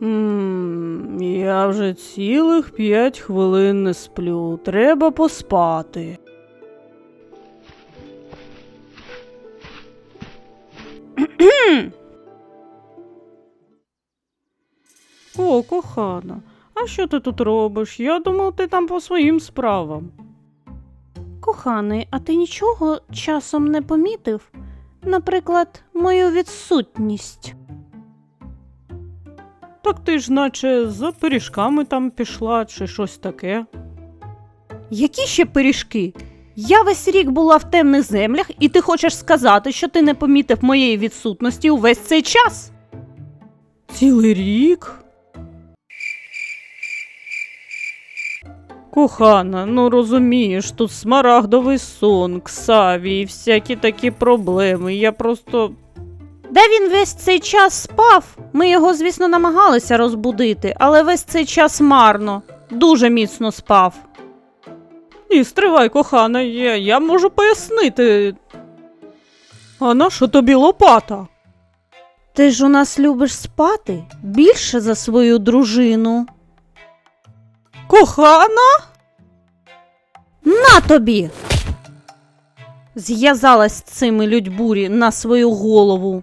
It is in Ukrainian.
Ммм, я вже цілих п'ять хвилин не сплю. Треба поспати. О, кохана, а що ти тут робиш? Я думав, ти там по своїм справам. Коханий, а ти нічого часом не помітив? Наприклад, мою відсутність. Так ти ж наче за пиріжками там пішла чи щось таке. Які ще пиріжки? Я весь рік була в темних землях, і ти хочеш сказати, що ти не помітив моєї відсутності увесь цей час? Цілий рік. Кохана, ну розумієш, тут смарагдовий сон, ксаві і всякі такі проблеми. Я просто. Де він весь цей час спав? Ми його, звісно, намагалися розбудити, але весь цей час марно, дуже міцно спав. Ні, стривай, кохана, я, я можу пояснити. А на що тобі лопата? Ти ж у нас любиш спати більше за свою дружину. Кохана? На тобі! Зв'язалась з цими людьбурі на свою голову.